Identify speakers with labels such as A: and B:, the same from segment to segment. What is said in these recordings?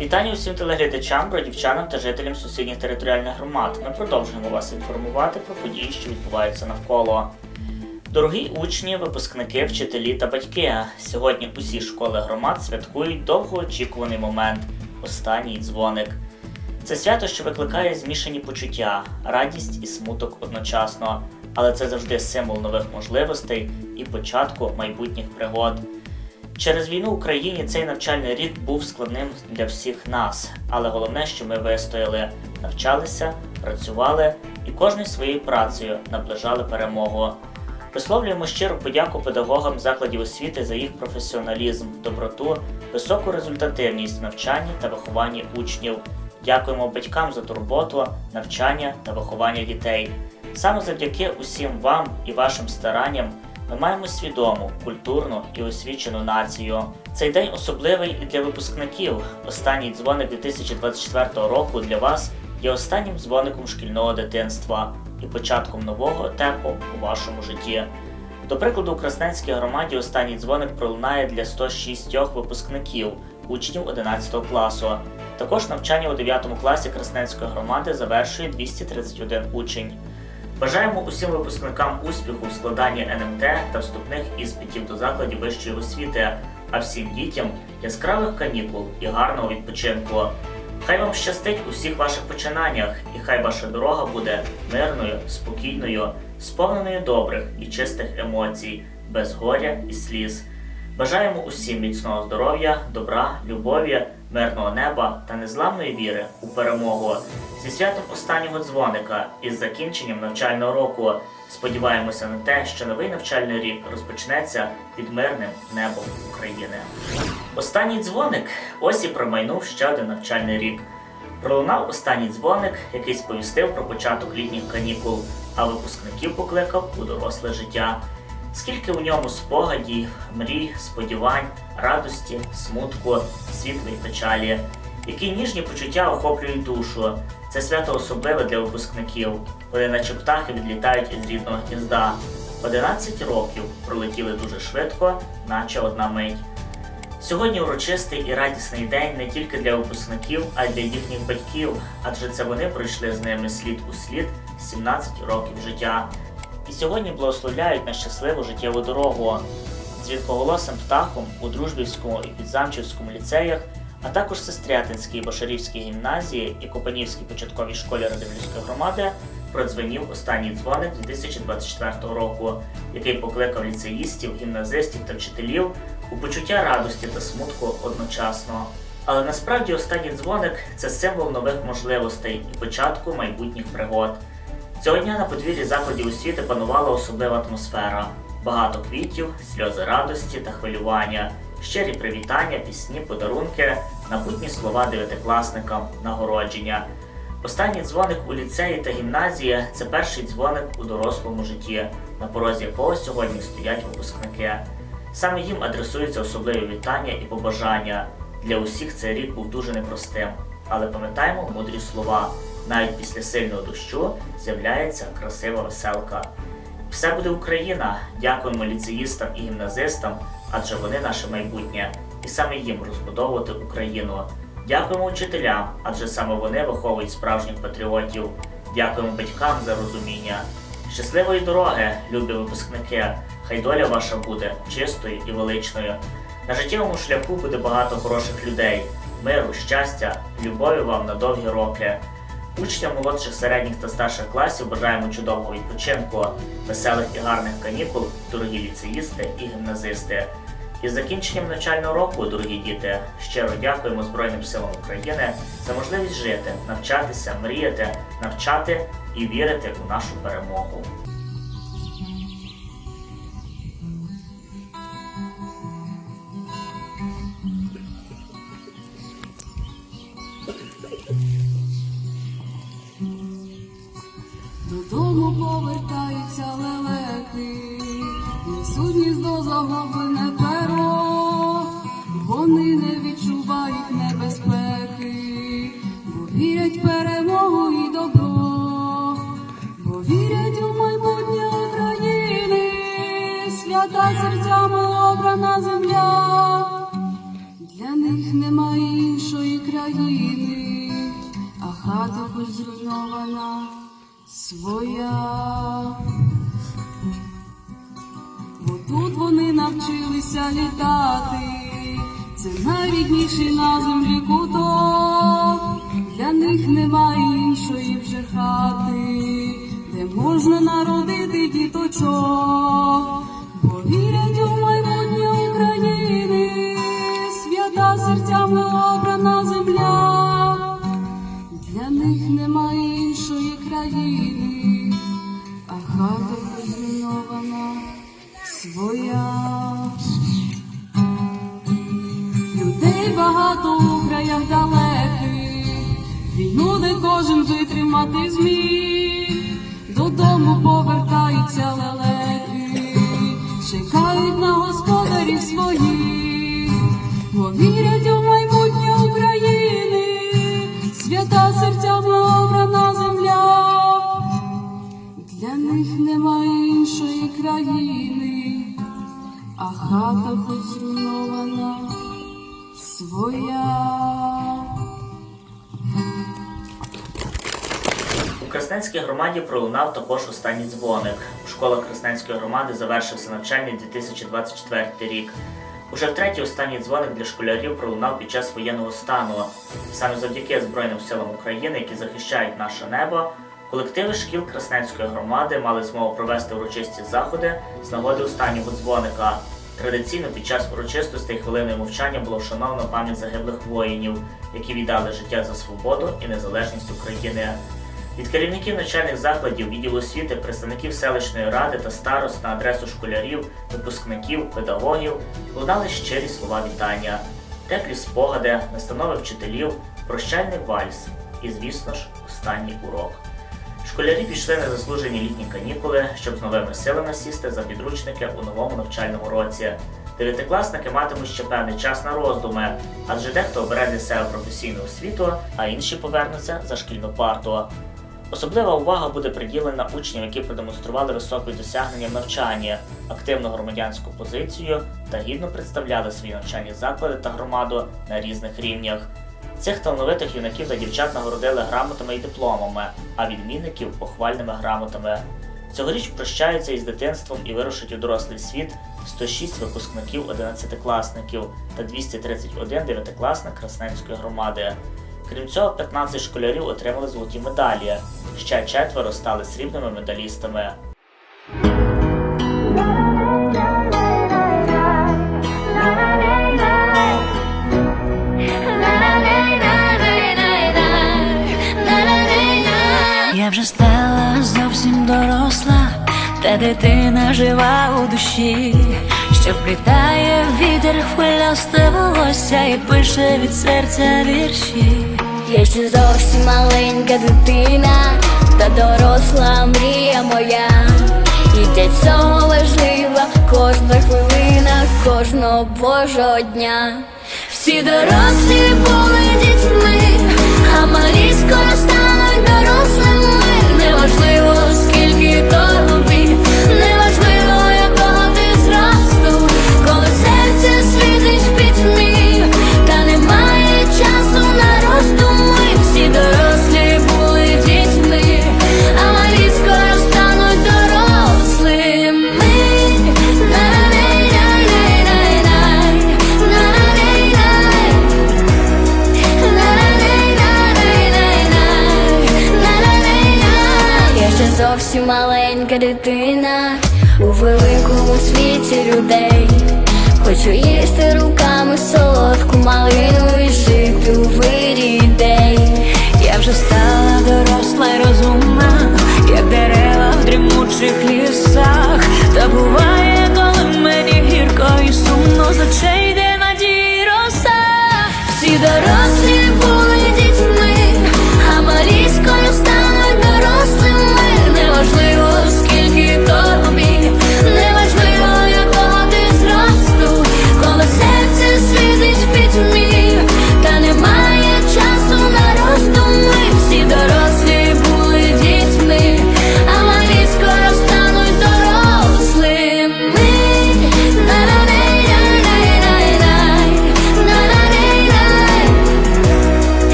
A: Вітання усім телеглядачам, бродівчанам та жителям сусідніх територіальних громад. Ми продовжуємо вас інформувати про події, що відбуваються навколо. Дорогі учні, випускники, вчителі та батьки. Сьогодні усі школи громад святкують довгоочікуваний момент останній дзвоник. Це свято, що викликає змішані почуття, радість і смуток одночасно, але це завжди символ нових можливостей і початку майбутніх пригод. Через війну в Україні цей навчальний рік був складним для всіх нас, але головне, що ми вистояли, навчалися, працювали і кожною своєю працею наближали перемогу. Висловлюємо щиру подяку педагогам закладів освіти за їх професіоналізм, доброту, високу результативність в навчанні та вихованні учнів. Дякуємо батькам за турботу, навчання та виховання дітей. Саме завдяки усім вам і вашим старанням ми маємо свідому, культурну і освічену націю. Цей день особливий і для випускників. Останній дзвоник 2024 року для вас є останнім дзвоником шкільного дитинства і початком нового етапу у вашому житті. До прикладу, у Красненській громаді останній дзвоник пролунає для 106 випускників, учнів 11 класу. Також навчання у 9 класі Красненської громади завершує 231 учень. Бажаємо усім випускникам успіху в складанні НМТ та вступних іспитів до закладів вищої освіти, а всім дітям яскравих канікул і гарного відпочинку. Хай вам щастить у всіх ваших починаннях, і хай ваша дорога буде мирною, спокійною, сповненою добрих і чистих емоцій, без горя і сліз. Бажаємо усім міцного здоров'я, добра, любові, мирного неба та незламної віри у перемогу. Зі святом останнього дзвоника і з закінченням навчального року сподіваємося на те, що новий навчальний рік розпочнеться під мирним небом України. Останній дзвоник ось і промайнув ще один навчальний рік. Пролунав останній дзвоник, який сповістив про початок літніх канікул, а випускників покликав у доросле життя. Скільки у ньому спогадів, мрій, сподівань, радості, смутку, світлої печалі, які ніжні почуття охоплюють душу. Це свято особливе для випускників. Вони, наче птахи, відлітають із рідного гнізда. 11 років пролетіли дуже швидко, наче одна мить. Сьогодні урочистий і радісний день не тільки для випускників, а й для їхніх батьків, адже це вони пройшли з ними слід у слід 17 років життя. І сьогодні благословляють на щасливу життєву дорогу. Дзвінкоголосим птахом у Дружбівському і Підзамчівському ліцеях, а також Сестрятинській і Башарівській гімназії і Копанівській початковій школі Радивилівської громади продзвенів останній дзвоник 2024 року, який покликав ліцеїстів, гімназистів та вчителів у почуття радості та смутку одночасно. Але насправді останній дзвоник це символ нових можливостей і початку майбутніх пригод. Цього дня на подвір'ї закладів освіти панувала особлива атмосфера. Багато квітів, сльози радості та хвилювання, щирі привітання, пісні, подарунки, напутні слова дев'ятикласникам, нагородження. Останній дзвоник у ліцеї та гімназії це перший дзвоник у дорослому житті, на порозі якого сьогодні стоять випускники. Саме їм адресуються особливі вітання і побажання. Для усіх цей рік був дуже непростим, але пам'ятаємо мудрі слова. Навіть після сильного дощу з'являється красива веселка. Все буде Україна. Дякуємо ліцеїстам і гімназистам, адже вони наше майбутнє, і саме їм розбудовувати Україну. Дякуємо вчителям, адже саме вони виховують справжніх патріотів. Дякуємо батькам за розуміння. Щасливої дороги, любі випускники! Хай доля ваша буде чистою і величною. На життєвому шляху буде багато хороших людей, миру, щастя, любові вам на довгі роки. Учням молодших середніх та старших класів бажаємо чудового відпочинку, веселих і гарних канікул, дорогі ліцеїсти і гімназисти. Із закінченням навчального року, дорогі діти, щиро дякуємо Збройним силам України за можливість жити, навчатися, мріяти, навчати і вірити у нашу перемогу.
B: Несуть гніздо загублене перо, вони не відчувають небезпеки, бо вірять перемогу і добро, бо вірять у майбутнє України, свята серцями обрана земля. Для них немає іншої країни, а хата хоч зруйнована своя. Літати, це найрідніший на землі куток. Для них немає іншої вже хати, де можна народити діточок, бо вірять у майбутнє України, свята серцями обрана земля. Для них немає іншої країни, а хата хоч своя. Витримати зміг, додому повертаються лелеки, чекають на господарів своїх, бо вірять у майбутнє України, свята серцями обрана земля. Для них немає іншої країни, а хата хоч зруйнована своя.
A: Красненській громаді пролунав також останній дзвоник. У школах Красненської громади завершився навчальний 2024 рік. Уже втретє останній дзвоник для школярів пролунав під час воєнного стану. Саме завдяки Збройним силам України, які захищають наше небо, колективи шкіл Красненської громади мали змогу провести урочисті заходи з нагоди останнього дзвоника. Традиційно під час урочистостей хвилиною мовчання було вшановано пам'ять загиблих воїнів, які віддали життя за свободу і незалежність України. Від керівників навчальних закладів, відділу освіти, представників селищної ради та старост на адресу школярів, випускників, педагогів лунали щирі слова вітання, теплі спогади, настанови вчителів, прощальний вальс і, звісно ж, останній урок. Школярі пішли на заслужені літні канікули, щоб з новими силами сісти за підручники у новому навчальному році. Дев'ятикласники матимуть ще певний час на роздуми, адже дехто обере для себе професійну освіту, а інші повернуться за шкільну парту. Особлива увага буде приділена учням, які продемонстрували високі досягнення в навчанні, активну громадянську позицію та гідно представляли свої навчальні заклади та громаду на різних рівнях. Цих талановитих юнаків та дівчат нагородили грамотами і дипломами, а відмінників похвальними грамотами. Цьогоріч прощаються із дитинством і вирушать у дорослий світ 106 випускників 11-класників та 231 дев'ятикласник Красненської громади. Крім цього, 15 школярів отримали золоті медалі. Ще четверо стали срібними медалістами.
C: Я вже стала зовсім доросла, та дитина жива у душі, що вплітає вітер хвилясте волосся і пише від серця вірші.
D: Я ще зовсім маленька дитина, та доросла мрія моя. І для цього важлива кожна хвилина, кожного божого дня. Всі дорослі зовсім маленька дитина у великому світі людей. Хочу їсти руками солодку малину і жити у вирі ідей.
C: Я вже стала доросла й розумна, як дерева в дрімучих лісах. Та буває, коли мені гірко і сумно з очей йде надії роса.
D: Всі дорослі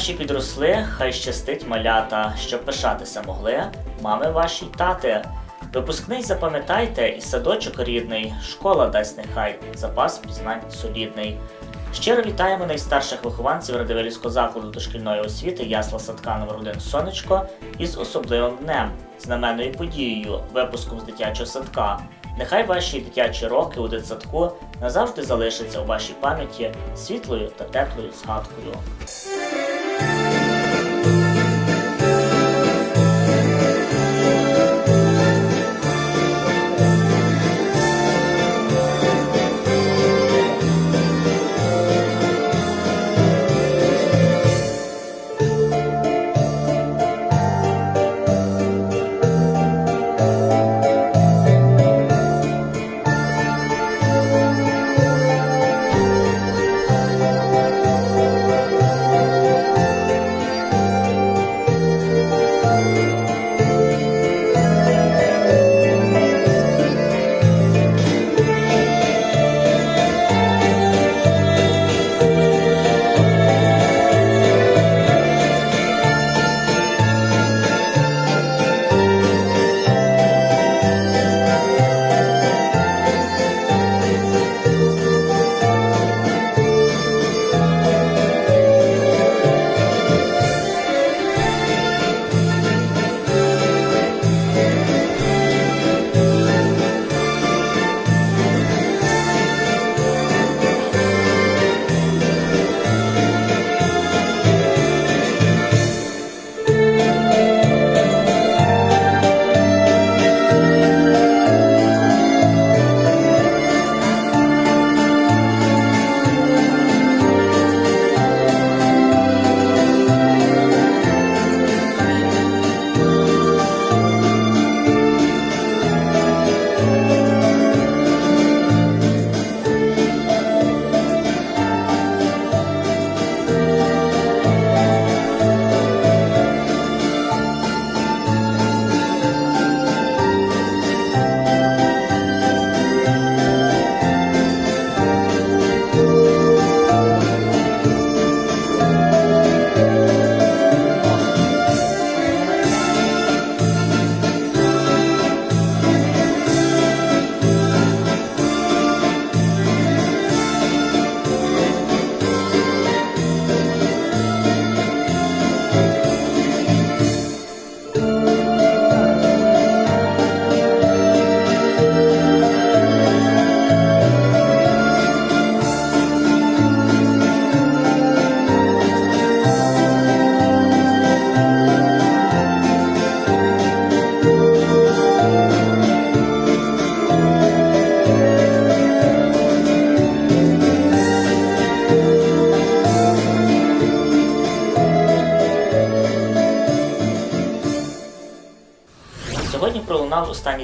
A: наші підросли, хай щастить малята, щоб пишатися могли, мами ваші тати. Випускний запам'ятайте і садочок рідний, школа дасть нехай, запас пізнань солідний. Щиро вітаємо найстарших вихованців Радивилівського закладу дошкільної освіти Ясла Садка номер 1 Сонечко із особливим днем, знаменною подією, випуском з дитячого садка. Нехай ваші дитячі роки у дитсадку назавжди залишаться у вашій пам'яті світлою та теплою згадкою. Сьогодні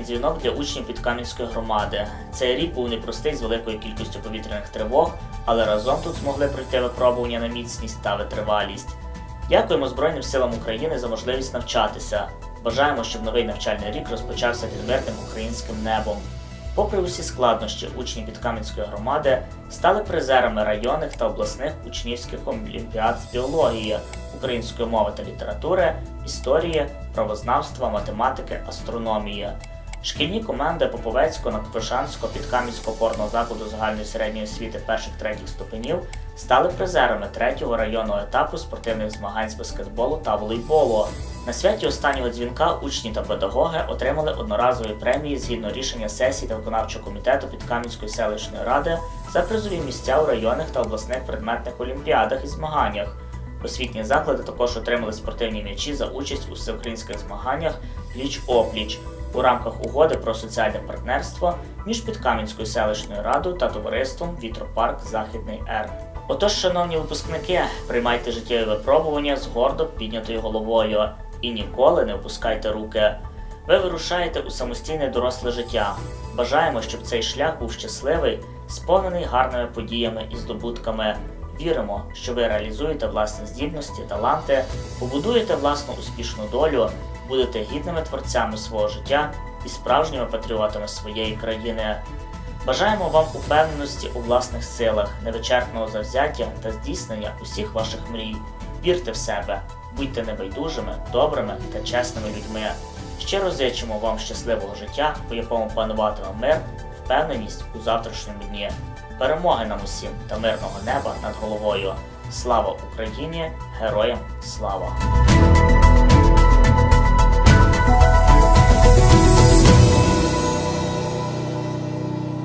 A: дзвінок для учнів Підкам'янської громади. Цей рік був непростий з великою кількістю повітряних тривог, але разом тут змогли пройти випробування на міцність та витривалість. Дякуємо Збройним силам України за можливість навчатися. Бажаємо, щоб новий навчальний рік розпочався під мирним українським небом. Попри усі складнощі, учні Підкам'янської громади стали призерами районних та обласних учнівських олімпіад з біології, української мови та літератури, історії, правознавства, математики, астрономії. Шкільні команди Поповецького, Надвишанського, Підкам'янського опорного закладу загальної середньої освіти перших-третіх ступенів стали призерами третього районного етапу спортивних змагань з баскетболу та волейболу. На святі останнього дзвінка учні та педагоги отримали одноразові премії згідно рішення сесії та виконавчого комітету Підкам'янської селищної ради за призові місця у районних та обласних предметних олімпіадах і змаганнях. Освітні заклади також отримали спортивні м'ячі за участь у всеукраїнських змаганнях пліч-опліч у рамках угоди про соціальне партнерство між Підкам'янською селищною радою та товариством Вітропарк Західний Р. Отож, шановні випускники, приймайте життєві випробування з гордо піднятою головою і ніколи не опускайте руки. Ви вирушаєте у самостійне доросле життя. Бажаємо, щоб цей шлях був щасливий, сповнений гарними подіями і здобутками. Віримо, що ви реалізуєте власні здібності, таланти, побудуєте власну успішну долю, будете гідними творцями свого життя і справжніми патріотами своєї країни. Бажаємо вам упевненості у власних силах, невичерпного завзяття та здійснення усіх ваших мрій. Вірте в себе, будьте небайдужими, добрими та чесними людьми. Щиро зичимо вам щасливого життя, у якому пануватиме мир, впевненість у завтрашньому дні. Перемоги нам усім та мирного неба над головою. Слава Україні! Героям слава!